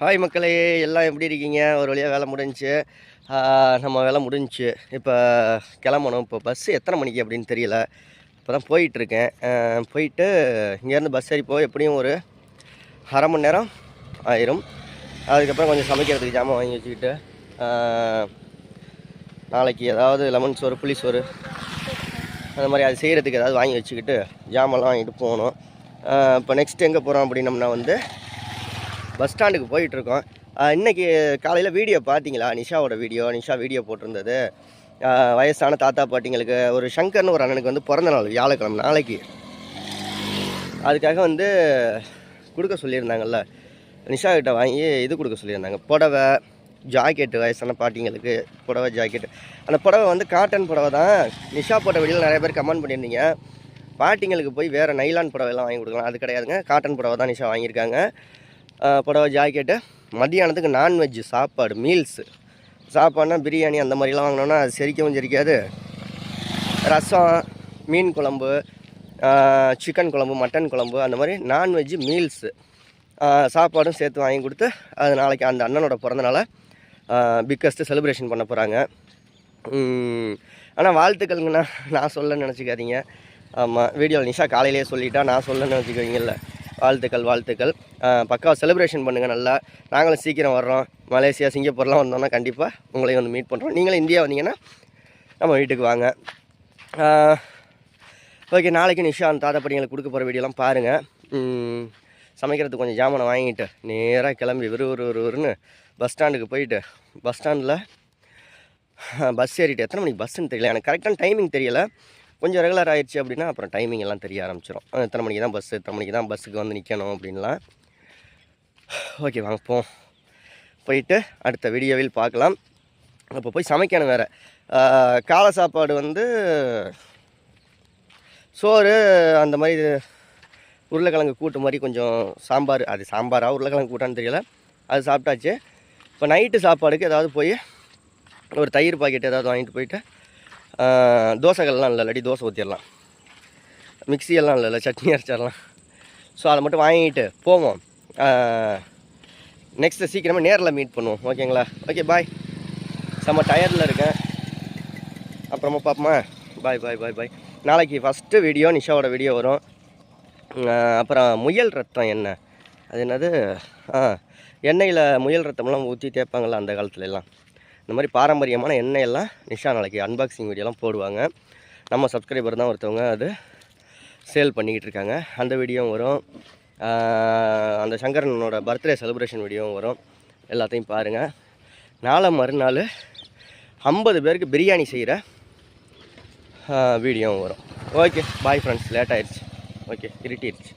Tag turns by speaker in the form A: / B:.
A: Hi மக்களே. எல்லாம் எப்படி இருக்கீங்க? ஒரு வழியாக வேலை முடிஞ்சு. நம்ம வேலை முடிஞ்சு. இப்போ கிளம்பணும். இப்போ பஸ்ஸு எத்தனை மணிக்கு அப்படின்னு தெரியல. இப்போ தான் போயிட்டுருக்கேன் போயிட்டு இங்கேருந்து பஸ் ஏறி போய் எப்படியும் ஒரு அரை மணி நேரம் ஆயிரும். அதுக்கப்புறம் கொஞ்சம் சமைக்கிறதுக்கு ஜாமான் வாங்கி வச்சுக்கிட்டு நாளைக்கு ஏதாவது லெமன் சோறு புளி சோறு அந்த மாதிரி அது செய்கிறதுக்கு ஏதாவது வாங்கி வச்சுக்கிட்டு ஜாமான்லாம் வாங்கிட்டு போகணும். இப்போ நெக்ஸ்ட் எங்கே போகிறோம் அப்படின்னம்னா வந்து பஸ் ஸ்டாண்டுக்கு போயிட்டுருக்கோம். இன்றைக்கி காலையில் வீடியோ பார்த்தீங்களா? நிஷாவோட வீடியோ. நிஷா வீடியோ போட்டிருந்தது. வயசான தாத்தா பாட்டிங்களுக்கு ஒரு சங்கர்னு ஒரு அண்ணனுக்கு வந்து பிறந்த நாள் வியாழக்கிழமை நாளைக்கு. அதுக்காக வந்து கொடுக்க சொல்லியிருந்தாங்கல்ல. நிஷா கிட்ட வாங்கி இது கொடுக்க சொல்லியிருந்தாங்க. புடவை ஜாக்கெட்டு வயசான பாட்டிங்களுக்கு புடவை ஜாக்கெட்டு. அந்த புடவை வந்து காட்டன் புடவை தான். நிஷா போட்ட வீடியோவில் நிறைய பேர் கமெண்ட் பண்ணியிருந்தீங்க. பாட்டிங்களுக்கு போய் வேறு நைலான் புடவைலாம் வாங்கி கொடுக்கலாம். அது கிடையாதுங்க. காட்டன் புடவை தான் நிஷா வாங்கியிருக்காங்க. புடவை ஜாக்கெட்டு மதியானத்துக்கு நான்வெஜ் சாப்பாடு மீல்ஸு சாப்பாடுனா பிரியாணி அந்த மாதிரிலாம் வாங்கினோன்னா அது செரிக்கவும் செரிக்காது. ரசம் மீன் குழம்பு சிக்கன் குழம்பு மட்டன் குழம்பு அந்த மாதிரி நான்வெஜ் மீல்ஸு சாப்பாடும் சேர்த்து வாங்கி கொடுத்து அது நாளைக்கு அந்த அண்ணனோட பிறந்தனால பிக்கஸ்ட்டு செலிப்ரேஷன் பண்ண போகிறாங்க ஆனால் வாழ்த்துக்கள்ங்கண்ணா. நான் சொல்ல நினச்சிக்காதீங்க. ஆமாம் வீடியோவில் நிஷா காலையிலேயே சொல்லிட்டா நான் சொல்ல நினச்சிக்கோங்கல்ல வாழ்த்துக்கள் வாழ்த்துக்கள். பக்காவாக செலிப்ரேஷன் பண்ணுங்கள் நல்லா. நாங்களும் சீக்கிரம் வர்றோம். மலேசியா சிங்கப்பூர்லாம் வந்தோம்னா கண்டிப்பாக உங்களையும் வந்து மீட் பண்ணுறோம் நீங்களும் இந்தியா வந்தீங்கன்னா நம்ம வீட்டுக்கு வாங்க. ஓகே நாளைக்கு நிஷா அந்த தாத்தா படிங்களுக்கு கொடுக்க போகிற வீடியோலாம் பாருங்கள் சமைக்கிறதுக்கு கொஞ்சம் ஜாமனை வாங்கிட்டு நேராக கிளம்பி விரு விறு விறு பஸ் ஸ்டாண்டுக்கு போயிட்டு பஸ் ஸ்டாண்டில் பஸ் ஏறிட்டு எத்தனை மணிக்கு பஸ்ஸுன்னு தெரியல. எனக்கு கரெக்டான டைமிங் தெரியல. கொஞ்சம் ரெகுலர் ஆயிடுச்சு அப்படின்னா அப்புறம் டைமிங் எல்லாம் தெரிய ஆரம்பிச்சிடும் எத்தனை மணிக்கு தான் பஸ்ஸு எத்தனை மணிக்கு தான் பஸ்ஸுக்கு வந்து நிற்கணும் அப்படின்லாம். ஓகே வாங்க போ போயிட்டு அடுத்த வீடியோவில் பார்க்கலாம். அப்போ போய் சமைக்கணும் வேறு. காலை சாப்பாடு வந்து சோறு அந்த மாதிரி உருளைக்கிழங்கு கூட்டு மாதிரி கொஞ்சம் சாம்பார் அது சாம்பாரா உருளைக்கிழங்கு கூட்டான்னு தெரியல. அது சாப்பிட்டாச்சு. இப்போ நைட்டு சாப்பாடுக்கு ஏதாவது போய் ஒரு தயிர் பாக்கெட் ஏதாவது வாங்கிட்டு போயிட்டு தோசைகள்லாம் இல்லை இல்லாட்டி தோசை ஊற்றிடலாம் மிக்சியெல்லாம் இல்லை இல்லைல்ல சட்னி அரைச்சிடலாம். ஸோ அதை மட்டும் வாங்கிட்டு போவோம். நெக்ஸ்ட்டு சீக்கிரமாக நேரில் மீட் பண்ணுவோம் ஓகேங்களா? ஓகே பாய் செம்ம டயர்டில் இருக்கேன். அப்புறமா பார்ப்போமா? பாய் பாய் பாய் பாய் நாளைக்கு ஃபஸ்ட்டு வீடியோ நிஷாவோட வீடியோ வரும். அப்புறம் முயல் ரத்தம் என்ன? அது என்னது? ஆ எண்ணெயில் முயல் ரத்தம்லாம் ஊற்றி தேய்ப்பாங்கள்ல அந்த காலத்துலலாம். இந்த மாதிரி பாரம்பரியமான எண்ணெயெல்லாம் நிஷா நாளைக்கு அன்பாக்சிங் வீடியோலாம் போடுவாங்க. நம்ம சப்ஸ்கிரைபர் தான் ஒருத்தவங்க அது சேல் பண்ணிக்கிட்டு இருக்காங்க. அந்த வீடியோவும் வரும். அந்த சங்கரனோட பர்த்டே செலிப்ரேஷன் வீடியோவும் வரும். எல்லாத்தையும் பாருங்கள் நாளை மறுநாள் ஐம்பது பேருக்கு பிரியாணி செய்கிற வீடியோவும் வரும். ஓகே பாய் ஃப்ரெண்ட்ஸ் லேட் ஆயிடுச்சு. ஓகே இருட்டிடுச்சு.